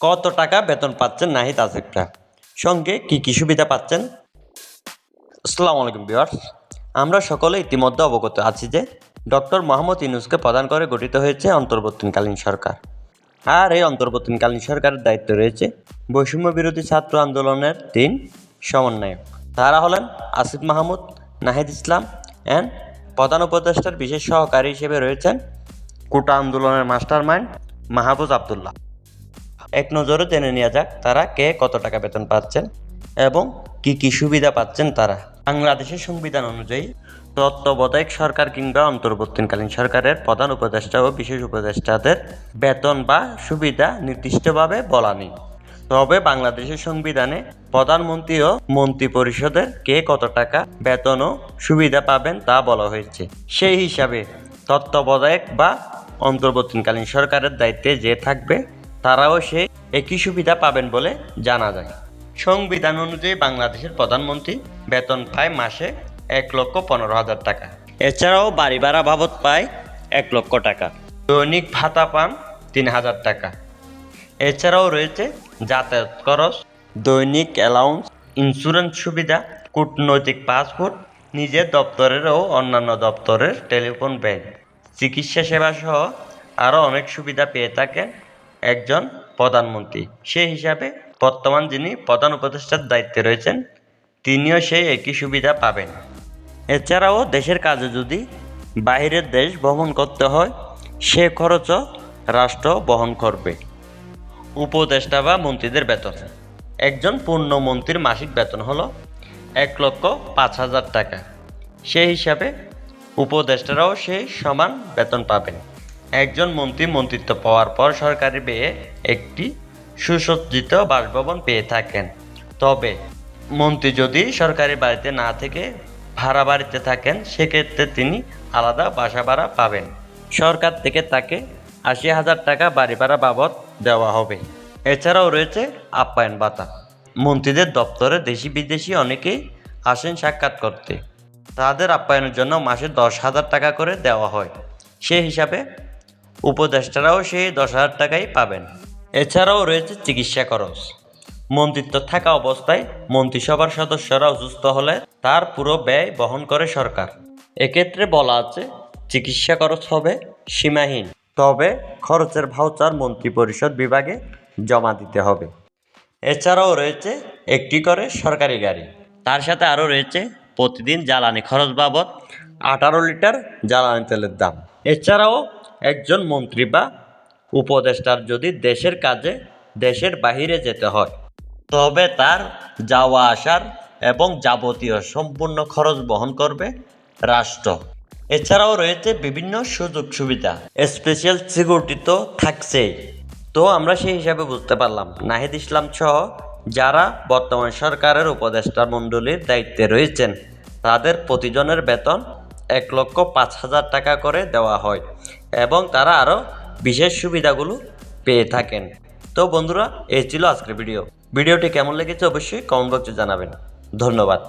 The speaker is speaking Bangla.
কত টাকা বেতন পাচ্ছেন নাহিদ আসিফরা সঙ্গে কি কি সুবিধা পাচ্ছেন? আসসালামু আলাইকুম বিয়ার্স আমরা সকলে ইতিমধ্যে অবগত আছি যে ডক্টর মোহাম্মদ ইউনুসকে প্রদান করে গঠিত হয়েছে অন্তর্বর্তীকালীন সরকার। আর এই অন্তর্বর্তীকালীন সরকারের দায়িত্ব রয়েছে বৈষম্য বিরোধী ছাত্র আন্দোলনের তিন সমন্বয়ক। তারা হলেন আসিফ মাহমুদ, নাহিদ ইসলাম, অ্যান্ড প্রধান উপদেষ্টার বিশেষ সহকারী হিসেবে রয়েছেন কোটা আন্দোলনের মাস্টার মাইন্ড মাহবুজ আবদুল্লাহ। এক নজরে জেনে নেওয়া যাক তারা কে কত টাকা বেতন পাচ্ছেন এবং কি কি সুবিধা পাচ্ছেন তারা। বাংলাদেশের সংবিধান অনুযায়ী তত্ত্বাবধায়ক সরকার কিংবা অন্তর্বর্তীকালীন সরকারের প্রধান উপদেষ্টা ও বিশেষ উপদেষ্টাদের বেতন বা সুবিধা নির্দিষ্টভাবে বলা নেই। তবে বাংলাদেশের সংবিধানে প্রধানমন্ত্রী ও মন্ত্রী পরিষদের কে কত টাকা বেতন ও সুবিধা পাবেন তা বলা হয়েছে। সেই হিসাবে তত্ত্বাবধায়ক বা অন্তর্বর্তীকালীন সরকারের দায়িত্বে যে থাকবে তারাও সে একই সুবিধা পাবেন বলে জানা যায়। সংবিধান অনুযায়ী বাংলাদেশের প্রধানমন্ত্রী বেতন পায় মাসে এক লক্ষ পনেরো হাজার টাকা। এছাড়াও বাড়ি ভাড়া বাবদ পায় এক লক্ষ টাকা। দৈনিক ভাতা পান তিন হাজার টাকা। এছাড়াও রয়েছে যাতায়াত খরচ, দৈনিক অ্যালাউন্স ইন্স্যুরেন্স সুবিধা, কূটনৈতিক পাসপোর্ট, নিজের দপ্তরের ও অন্যান্য দপ্তরের টেলিফোন ব্যয় চিকিৎসা সেবা সহ আরও অনেক সুবিধা পেয়ে থাকেন একজন প্রধানমন্ত্রী। সেই হিসাবে বর্তমান যিনি প্রধান উপদেষ্টার দায়িত্বে রয়েছেন, তিনিও সেই একই সুবিধা পাবেন। এছাড়াও দেশের কাজে যদি বাইরের দেশ ভ্রমণ করতে হয়, সে খরচও রাষ্ট্র বহন করবে। উপদেষ্টা বা মন্ত্রীদের বেতন। একজন পূর্ণ মন্ত্রীর মাসিক বেতন হলো এক লক্ষ পাঁচ হাজার টাকা। সেই হিসাবে উপদেষ্টারাও সেই সমান বেতন পাবেন। একজন মন্ত্রী মন্ত্রিত্ব পাওয়ার পর সরকারি ব্যয়ে একটি সুসজ্জিত বাসভবন পেয়ে থাকেন। তবে মন্ত্রী যদি সরকারি বাড়িতে না থেকে ভাড়া বাড়িতে থাকেন, সেক্ষেত্রে তিনি আলাদা বাসা ভাড়া পাবেন। সরকার থেকে তাকে আশি হাজার টাকা বাড়ি ভাড়া বাবদ দেওয়া হবে। এছাড়াও রয়েছে আপ্যায়ন ভাতা। মন্ত্রীদের দপ্তরে দেশি বিদেশি অনেকেই আসেন সাক্ষাৎ করতে। তাদের আপ্যায়নের জন্য মাসে দশ হাজার টাকা করে দেওয়া হয়। সেই হিসাবে উপদেষ্টারাও সেই দশ হাজার টাকাই পাবেন। এছাড়াও রয়েছে চিকিৎসা খরচ। মন্ত্রিত্ব থাকা অবস্থায় মন্ত্রিসভার সদস্যরা অসুস্থ হলে তার পুরো ব্যয় বহন করে সরকার। এক্ষেত্রে বলা আছে, চিকিৎসা খরচ হবে সীমাহীন, তবে খরচের ভাউচার মন্ত্রী পরিষদ বিভাগে জমা দিতে হবে। এছাড়াও রয়েছে একটি করে সরকারি গাড়ি। তার সাথে আরও রয়েছে প্রতিদিন জ্বালানি খরচ বাবদ আঠারো লিটার জ্বালানি তেলের দাম। এছাড়াও একজন মন্ত্রী বা উপদেষ্টার যদি দেশের কাজে, দেশের বাহিরে যেতে হয়, তবে তার যাওয়া আসার এবং যাবতীয় সম্পূর্ণ খরচ বহন করবে রাষ্ট্র। এছাড়াও রয়েছে বিভিন্ন সুযোগ সুবিধা স্পেশাল সিকিউরিটি তো থাকছেই। তো আমরা সেই হিসাবে বুঝতে পারলাম। নাহিদ ইসলাম সহ যারা বর্তমান সরকারের উপদেষ্টা মণ্ডলীর দায়িত্বে রয়েছেন, তাদের প্রতিজনের বেতন এক লক্ষ পাঁচ হাজার টাকা করে দেওয়া হয় এবং তারা আরও বিশেষ সুবিধাগুলো পেয়ে থাকেন। তো বন্ধুরা, এই ছিল আজকের ভিডিও। ভিডিওটি কেমন লেগেছে অবশ্যই কমেন্ট বক্সে জানাবেন। ধন্যবাদ।